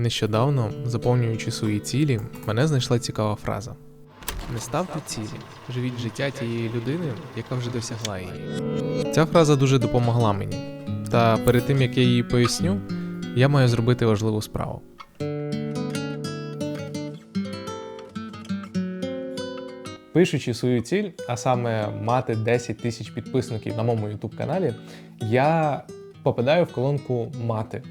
Нещодавно, заповнюючи свої цілі, мене знайшла цікава фраза: Не ставте цілі, живіть життя тієї людини, яка вже досягла її. Ця фраза дуже допомогла мені. Та перед тим як я її поясню, я маю зробити важливу справу. Пишучи свою ціль, а саме мати 10 тисяч підписників на моєму YouTube каналі, я попадаю в колонку мати.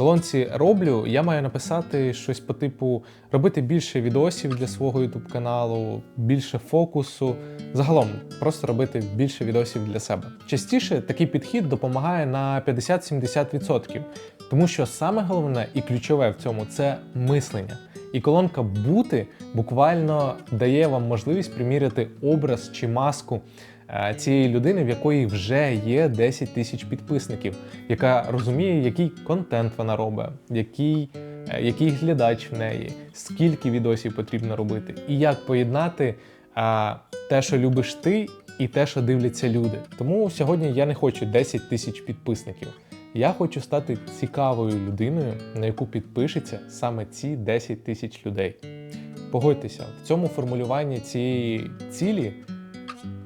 Колонці роблю я маю написати щось по типу робити більше відосів для свого YouTube каналу, більше фокусу. Загалом просто робити більше відосів для себе. Частіше такий підхід допомагає на 50-70%, тому що саме головне і ключове в цьому це мислення. І колонка бути буквально дає вам можливість приміряти образ чи маску цієї людини, в якої вже є 10 тисяч підписників, яка розуміє, який контент вона робить, який, е, який глядач в неї, скільки відосів потрібно робити, і як поєднати е, те, що любиш ти, і те, що дивляться люди. Тому сьогодні я не хочу 10 тисяч підписників. Я хочу стати цікавою людиною, на яку підпишеться саме ці 10 тисяч людей. Погодьтеся, в цьому формулюванні цієї цілі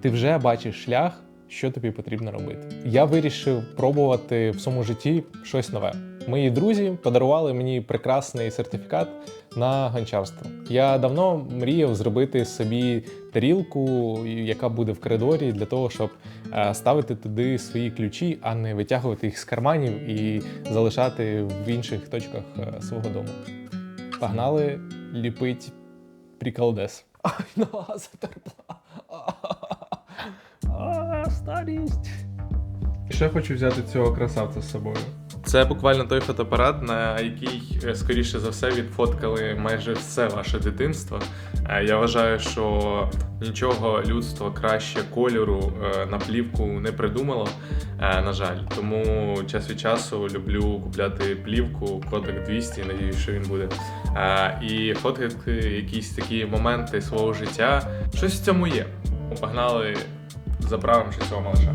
ти вже бачиш шлях, що тобі потрібно робити. Я вирішив пробувати в своєму житті щось нове. Мої друзі подарували мені прекрасний сертифікат на гончарство. Я давно мріяв зробити собі тарілку, яка буде в коридорі, для того, щоб е, ставити туди свої ключі, а не витягувати їх з карманів і залишати в інших точках е, свого дому. Погнали ліпить приколдес. Ай, нога затерпла. А, Старість. Ще хочу взяти цього красавця з собою. Це буквально той фотоапарат, на який, е, скоріше за все, відфоткали майже все ваше дитинство. Е, Я вважаю, що нічого людство краще кольору е, на плівку не придумало, на жаль. Тому час від часу люблю купляти плівку Kodak 200, надіюсь, що він буде. І фоткати якісь такі моменти свого життя. Щось в цьому є. Погнали, заправимо ще цього малыша.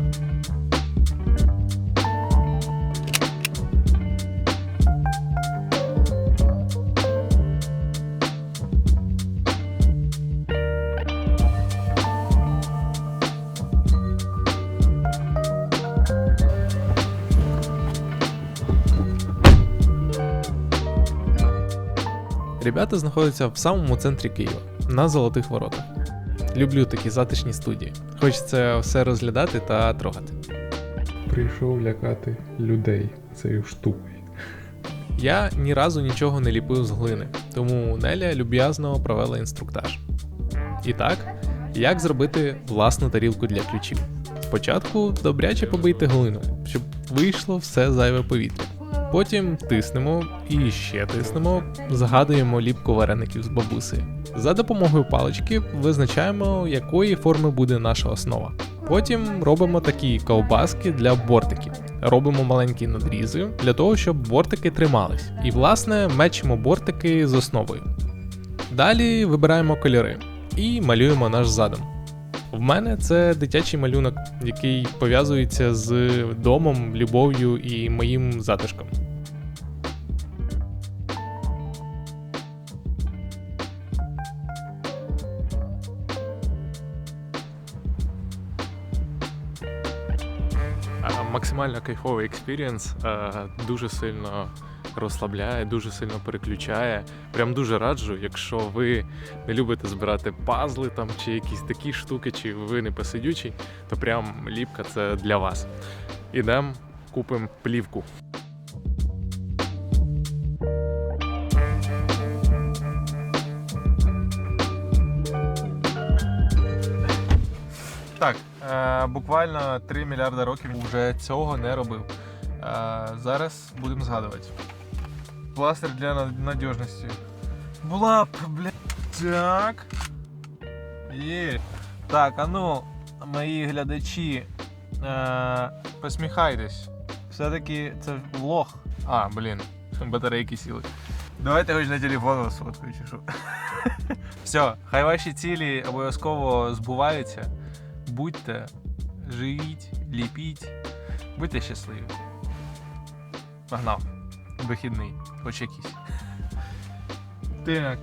Ребята знаходяться в самому центрі Києва, на Золотих Воротах. Люблю такі затишні студії. Хочеться все розглядати та трогати. Прийшов лякати людей цією штукою. Я ні разу нічого не ліпив з глини, тому Неля люб'язно провела інструктаж. І так, як зробити власну тарілку для ключів? Спочатку добряче побийте глину, щоб вийшло все зайве повітря. Потім тиснемо і ще тиснемо, згадуємо ліпку вареників з бабусею. За допомогою палички визначаємо, якої форми буде наша основа. Потім робимо такі ковбаски для бортиків. Робимо маленькі надрізи для того, щоб бортики тримались. І, власне, мечимо бортики з основою. Далі вибираємо кольори і малюємо наш задум. В мене це дитячий малюнок, який пов'язується з домом, любов'ю і моїм затишком. Максимально кайфовий експірієнс, е, дуже сильно розслабляє, дуже сильно переключає. Прям дуже раджу, якщо ви не любите збирати пазли там чи якісь такі штуки, чи ви не посидючий, то прям ліпка це для вас. Ідемо, купимо плівку. Так, буквально 3 мільярди років вже цього не робив. Е, зараз будемо згадувати. Пластир для над- надіжності. Була б, блядь. Так. Є. Так, а ну, мої глядачі, е, посміхайтесь. Все-таки це влог. А, блін, батарейки сіли. Давайте хоч на телефон сфоткаю, чи. Все, хай ваші цілі обов'язково збуваються будьте, живіть, ліпіть, будьте щасливі. Погнав. Вихідний, хоч якийсь. Так.